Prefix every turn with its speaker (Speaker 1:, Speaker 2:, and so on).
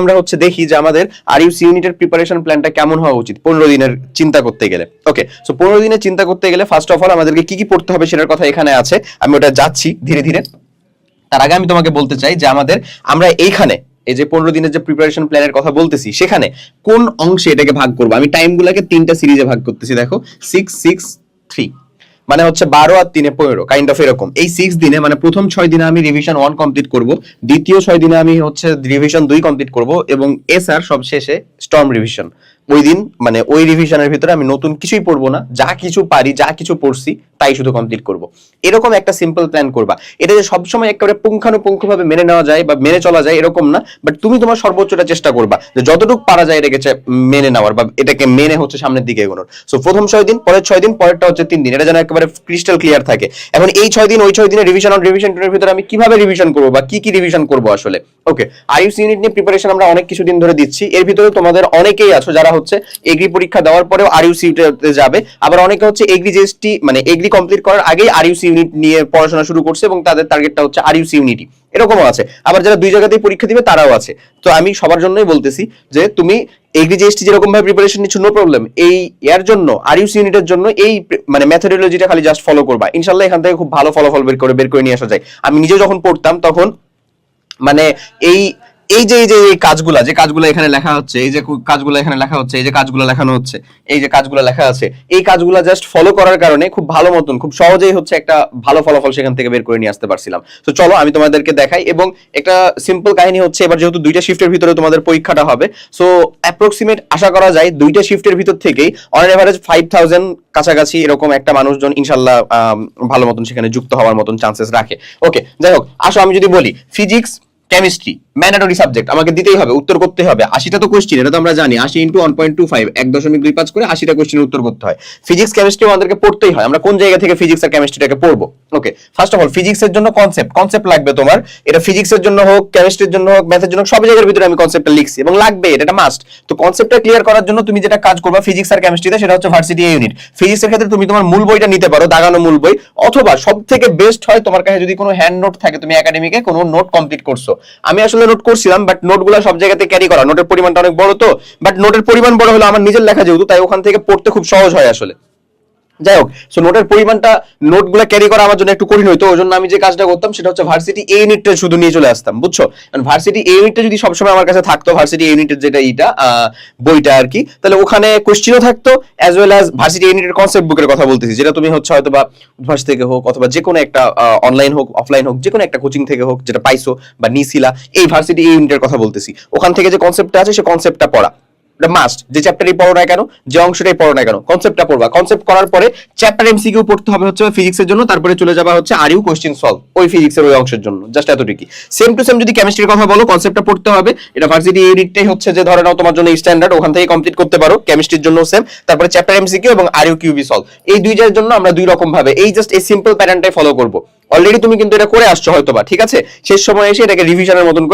Speaker 1: আমরা হচ্ছে দেখি যে আমাদের আর ইউসি ইউনিটের প্রিপারেশন প্ল্যানটা কেমন হওয়া উচিত, পনেরো দিনের চিন্তা করতে গেলে। ওকে সো পনেরো দিনের চিন্তা করতে গেলে ফার্স্ট অফ অল আমাদেরকে কি কি পড়তে হবে সেটার কথা এখানে আছে, আমি ওটা যাচ্ছি ধীরে ধীরে। তার আগে আমি তোমাকে বলতে চাই যে আমাদের, আমরা এইখানে এই যে পনেরো দিনের যে প্রিপারেশন প্ল্যানের কথা বলতেছি, সেখানে কোন অংশে এটাকে ভাগ করব? আমি টাইমগুলোকে তিনটা সিরিজে ভাগ করতেছি, দেখো সিক্স সিক্স থ্রি মানে হচ্ছে বারো আর তিনে পনেরো কাইন্ড অফ এরকম। এই সিক্স দিনে মানে প্রথম ছয় দিনে আমি রিভিশন ওয়ান কমপ্লিট করব, দ্বিতীয় ছয় দিনে আমি হচ্ছে রিভিশন দুই কমপ্লিট করব এবং এস আর সব শেষে স্টর্ম রিভিশন ওই দিন মানে ওই রিভিশনের ভিতরে আমি নতুন কিছুই পড়ব না, যা কিছু পারি, যা কিছু পড়ছি, তাই শুধু কমপ্লিট করব। এরকম একটা সিম্পল প্ল্যান করবা। এটা যে সবসময় একেবারে পুঙ্খানুপুঙ্খভাবে মেনে নেওয়া যায় বা মেনে চলা যায় এরকম না বাট তুমি তোমার সর্বোচ্চটা চেষ্টা করবা যে যতটুকু পারা যায় এটাকে মেনে নেওয়ার বা এটাকে মেনে হচ্ছে সামনের দিকে এগোনোর। সো প্রথম ছয় দিন, পরের ছয় দিন, পরেরটা হচ্ছে তিন দিন। এটা যেন একেবারে ক্রিস্টাল ক্লিয়ার থাকে। এখন এই ছয় দিন, ওই ছয় দিনে রিভিশন অন রিভিশন টুনের ভিতরে আমি কীভাবে রিভিশন করব বা কি কি রিভিশন করব আসলে? ওকে আইউসি ইউনিট নিয়ে প্রিপারেশন আমরা অনেক কিছু দিন ধরে দিচ্ছি। এর ভিতরে তোমাদের অনেকেই আছো যারা হচ্ছে এগ্রি পরীক্ষা দেওয়ার পরেও আর আরইউসি যাবে। আবার অনেকে হচ্ছে এগ্রি জিএসটি মানে এগ্রি কমপ্লিট করার আগেই আরইউসি ইউনিট নিয়ে পড়াশোনা শুরু করছে এবং তাদের টার্গেটটা হচ্ছে আরইউসি ইউনিটি এরকমও আছে। আবার যারা দুই জায়গাতেই পরীক্ষা দিবে, তারাও আছে। তো আমি সবার জন্যই বলতেছি যে তুমি এগ্রি জিএসটি যেরকম ভাবে প্রিপারেশন নিচ্ছ নো প্রবলেম এই এর জন্য আরইউসি ইউনিটের জন্য এই মানে মেথোডোলজিটা খালি জাস্ট ফলো করবা। ইনশাল্লাহ এখান থেকে খুব ভালো ফলাফল বের করে বের করে নিয়ে আসা যায়। আমি নিজেও যখন পড়তাম তখন মানে এই এই যে এই যে, এই কাজগুলা, যে কাজগুলো এখানে লেখা হচ্ছে, এই যে কাজগুলো এখানে লেখা হচ্ছে, এই যে কাজগুলো লেখানো হচ্ছে, এই যে কাজগুলো লেখা আছে, এই কাজগুলো জাস্ট ফলো করার কারণে খুব ভালো মতন, খুব সহজেই হচ্ছে একটা ভালো ফলাফল সেখান থেকে বের করে নিয়ে আসতে পারছিলাম। তো চলো, আমি তোমাদেরকে দেখাই, এবং একটা সিম্পল কাহিনী হচ্ছে, এবার যেহেতু দুইটা শিফটের ভিতরে তোমাদের পরীক্ষাটা হবে সো অ্যাপ্রক্সিমেট আশা করা যায়, দুইটা শিফটের ভিতর থেকেই অন এভারেজ ফাইভ থাউজেন্ড কাছাকাছি এরকম একটা মানুষজন ইনশাল্লাহ ভালো মতন সেখানে যুক্ত হওয়ার মতন চান্সেস রাখে। ওকে যাই হোক, আসো আমি যদি বলি ফিজিক্স কেমিস্ট্রি ম্যান্ডেটরি সাবজেক্ট আমাকে দিতেই হবে, উত্তর করতে হবে। আশিটা তো কোশ্চেন এটা তো আমরা জানি। আশি into one point two five এক দশমিক দুই পাঁচ করে আশিটা কোশ্চেনের উত্তর করতে হয়। ফিজিক্স কেমিস্ট্রি আমাদেরকে পড়তেই হয়। আমরা কোন জায়গা থেকে ফিজিক্স আর কেমিস্ট্রিটাকে পড়ব? Okay first of all physics এর জন্য কনসেপ্ট কনসেপ্ট লাগবে তোমার। এটা ফিজিক্স এর জন্য হোক কেমিস্ট্রির জন্য হোক ম্যাথের জন্য সব জায়গার ভিতরে আমি কনসেপ্টটা লিখছি এবং লাগবে, এটা মাস্ট তো কনসেপ্টটা ক্লিয়ার করার জন্য তুমি যেটা কাজ করবা ফিজিক্স আর কেমিস্ট্রিতে সেটা হচ্ছে ভার্সিটি ইউনিট ফিজিক্স এর ক্ষেত্রে তুমি তোমার মূল বইটা নিতে পারো, দাগানো মূল বই, অথবা সব থেকে বেস্ট হয় তোমার কাছে যদি কোনো হ্যান্ড নোট থাকে, তুমি একাডেমিকে কোনো নোট কমপ্লিট করছ। আমি আসলে নোট করছিলাম বাট নোটগুলো সব জায়গাতে ক্যারি করা। নোটের পরিমাণটা অনেক বড় তো বাট নোটের পরিমাণ বড় হলো আমার নিজের লেখা যেহেতু, তাই ওখান থেকে পড়তে খুব সহজ হয় আসলে। যাই হোক সো নোটের পরিমাণটা নোটগুলো ক্যারি করা আমার জন্য একটু কঠিন হইতো ওই জন্য আমি যে কাজটা করতাম সেটা হচ্ছে ভার্সিটি এ ইউনিটটা শুধু নিয়ে চলে আসতাম বুঝছ? কারণ ভার্সিটি এ ইউনিটটা যদি সবসময় আমার কাছে থাকতো ভার্সিটি এ ইউনিটের যেটা আহ, বইটা আর কি তাহলে ওখানে কোশ্চিনও থাকতো as well as varsity A ইউনিটের কনসেপ্ট বুকের কথা বলতেছি যেটা তুমি হচ্ছে হয়তো বা উদ্ভাস থেকে হোক অথবা যে কোনো একটা অনলাইন হোক অফলাইন হোক যে কোনো একটা কোচিং থেকে হোক যেটা পাইছো বা নিছিলা এই ভার্সিটি এ ইউনিটের কথা বলতেছি। ওখান থেকে যে কনসেপ্টটা আছে সে কনসেপ্টটা পড়া। মাস্ট যে চ্যাপ্টারই পড়ো না কেন, যে অংশটাই পড়ো না কেন কনসেপ্টটা পড়বা। কনসেপ্ট করার পরে চ্যাপ্টার এমসিকিউ পড়তে হবে হচ্ছে ফিজিক্সের জন্য, তারপরে চলে যাবা হচ্ছে আর ইউ কোশ্চেন সলভ ওই ফিজিক্সের ওই অংশের জন্য জাস্ট সেম টু সেম যদি কেমিস্ট্রির কথা বলো কনসেপ্টটা পড়তে হবে। এটা ভার্সিটি ইউনিটটাই হচ্ছে যে ধরে নাও তোমার জন্য স্ট্যান্ডার্ড ওখান থেকে কমপ্লিট করতে পারো কেমিস্ট্রির জন্য সেম তারপরে চ্যাপ্টার এমসিকিউ এবং আর ইউ কিউবি সলভ এই দুইটার জন্য আমরা দুই রকম ভাবে, এই জাস্ট এই সিম্পল প্যাটার্নটাই ফলো করব। অলরেডি তুমি কিন্তু এটা করে আসছো হয়তো বা ঠিক আছে? শেষ সময় এসে এটাকে রিভিশনের মতন